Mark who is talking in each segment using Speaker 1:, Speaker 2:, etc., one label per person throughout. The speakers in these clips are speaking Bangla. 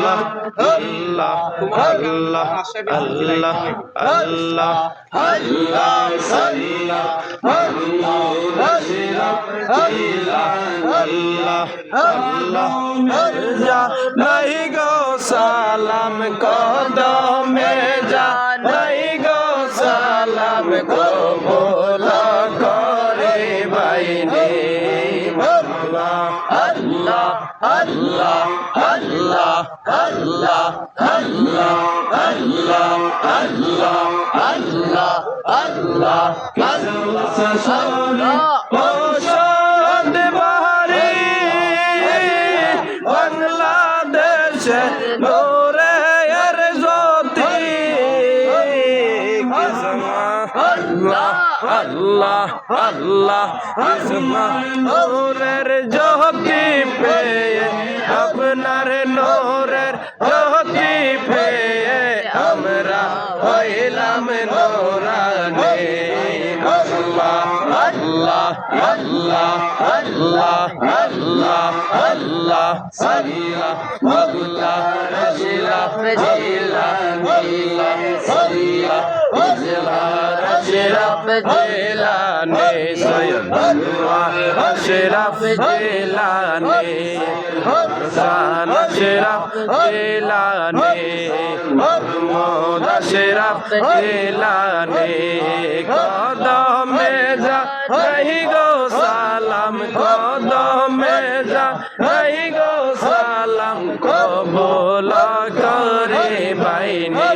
Speaker 1: আল্লাহ আল্লাহ আল্লাহ আল্লাহ আল্লাহ আল্লাহ সাল্লাহ আল্লাহ আল্লাহ যা নাই গো সালাম কদমে যা গো সালাম কবুল করে আল্লাহ আল্লাহ আল্লাহ আল্লাহ আল্লাহ আল্লাহ আল্লাহ আল্লাহ আল্লাহ আল্লাহ আল্লাহ ঔষধ বাহারি বাংলাদেশে নোরে এর জ্যোতি আল্লাহ আল্লাহ আল্লাহ ইসমা নোরের জ্যোতি পেয়ে আপনার নোরের হইলাম নোরানে আল্লাহ আল্লাহ আল্লাহ আল্লাহ আল্লাহ আল্লাহ সাল্লাহ আল্লাহ রাজিলাহ জিলানি अशरफ जिलाने अशरफ जिलाने हुसान अशरफ जिलाने मोद अशरफ जिलाने कदम जा रही गो করে বাইনে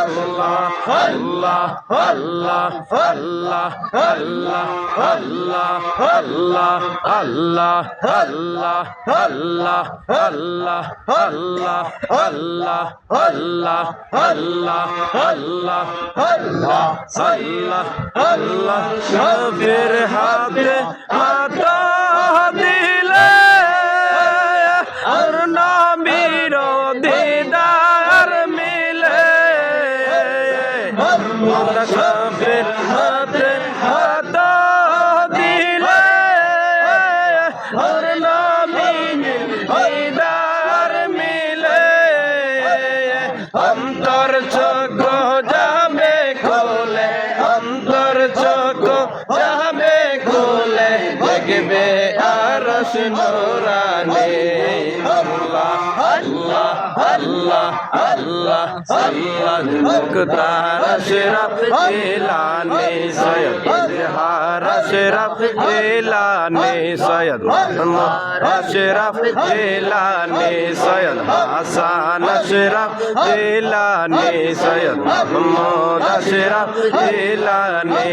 Speaker 1: আল্লাহ আল্লাহ আল্লাহ আল্লাহ আল্লাহ আল্লাহ আল্লাহ আল্লাহ আল্লাহ আল্লাহ আল্লাহ আল্লাহ আল্লাহ আল্লাহ আল্লাহ আল্লাহ আল্লাহ আল্লাহ আল্লাহ নবীর হাতে নবীর হাতে মাতা দিলে আর নবীর দিদার মিলে অন্তর চোখ যাবে খোলে, অন্তর চোখ যাবে খোলে, দেখবে আর নোরানে। আল্লাহ আল্লাহ আল্লাহ। আল্লাহ আল্লাহ মুক্তার শরফ জিলানে সৈয়দ ইজহার শরফ জিলানে সৈয়দ আশরাফ জিলানে সৈয়দ হাসান আশরাফ জিলানে সৈয়দ মোহাম্মদ আশরাফ জিলানে